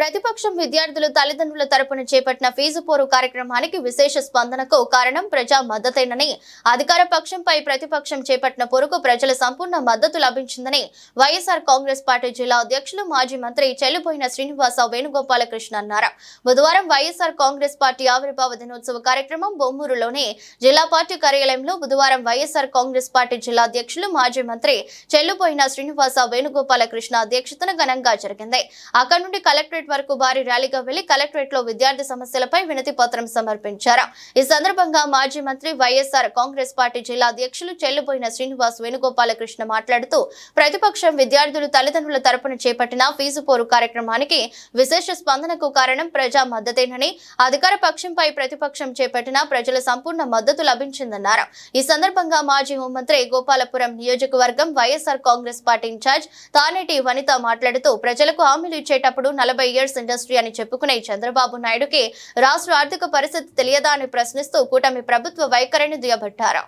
ప్రతిపక్షం విద్యార్థులు తల్లిదండ్రుల తరపున చేపట్టిన ఫీజు పోరు కార్యక్రమానికి విశేష స్పందనకు కారణం ప్రజా మద్దతేనని అధికార పక్షంపై ప్రతిపక్షం చేపట్టిన పోరుకు ప్రజల సంపూర్ణ మద్దతు లభించిందని వైఎస్ఆర్ కాంగ్రెస్ పార్టీ జిల్లా అధ్యక్షులు మాజీ మంత్రి చెల్లుపోయిన శ్రీనివాస వేణుగోపాలకృష్ణ అన్నారు. బుధవారం వైఎస్ఆర్ కాంగ్రెస్ పార్టీ ఆవిర్భావ దినోత్సవ కార్యక్రమం బొమ్మూరులోని జిల్లా పార్టీ కార్యాలయంలో బుధవారం వైఎస్ఆర్ కాంగ్రెస్ పార్టీ జిల్లా అధ్యక్షులు మాజీ మంత్రి చెల్లుపోయిన శ్రీనివాస వేణుగోపాలకృష్ణ అధ్యక్షతన ఘనంగా జరిగింది. అక్కడి నుండి కలెక్టరేట్ వరకు భారీ ర్యాలీగా వెళ్ళి కలెక్టరేట్లో విద్యార్థి సమస్యలపై వినతి పత్రం సమర్పించారు. ఈ సందర్భంగా మాజీ మంత్రి వైఎస్ఆర్ కాంగ్రెస్ పార్టీ జిల్లా అధ్యక్షులు చెల్లుపోయిన శ్రీనివాస్ వేణుగోపాలకృష్ణ మాట్లాడుతూ ప్రతిపక్షం విద్యార్థులు తల్లిదండ్రుల తరపున చేపట్టిన ఫీజు పోరు కార్యక్రమానికి విశేష స్పందనకు కారణం ప్రజా మద్దతేనని అధికార పక్షంపై ప్రతిపక్షం చేపట్టిన ప్రజల సంపూర్ణ మద్దతు లభించిందన్నారు. ఈ సందర్భంగా మాజీ హోంమంత్రి గోపాలపురం నియోజకవర్గం YSR Congress party incharge Taneti Vanitha మాట్లాడుతూ ప్రజలకు హామీలు ఇచ్చేటప్పుడు నలభై ఇయర్స్ ఇండస్ట్రీ అని చెప్పుకునే చంద్రబాబు నాయుడుకి రాష్ట్ర ఆర్థిక పరిస్థితి తెలియదా అని ప్రశ్నిస్తూ కూటమి ప్రభుత్వ వైఖరిని దుయ్యబట్టారు.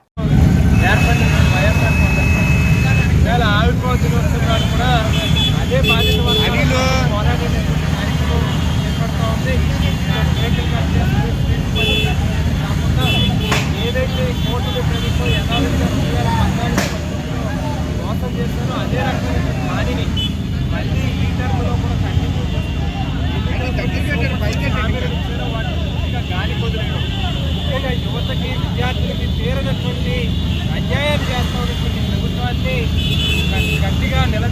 ఏర్పడిన వైఎస్ఆర్ విద్యార్థులకి తీరనటువంటి అన్యాయం చేస్తూ ఉన్నటువంటి ప్రభుత్వాన్ని గట్టిగా నిలదీయాలి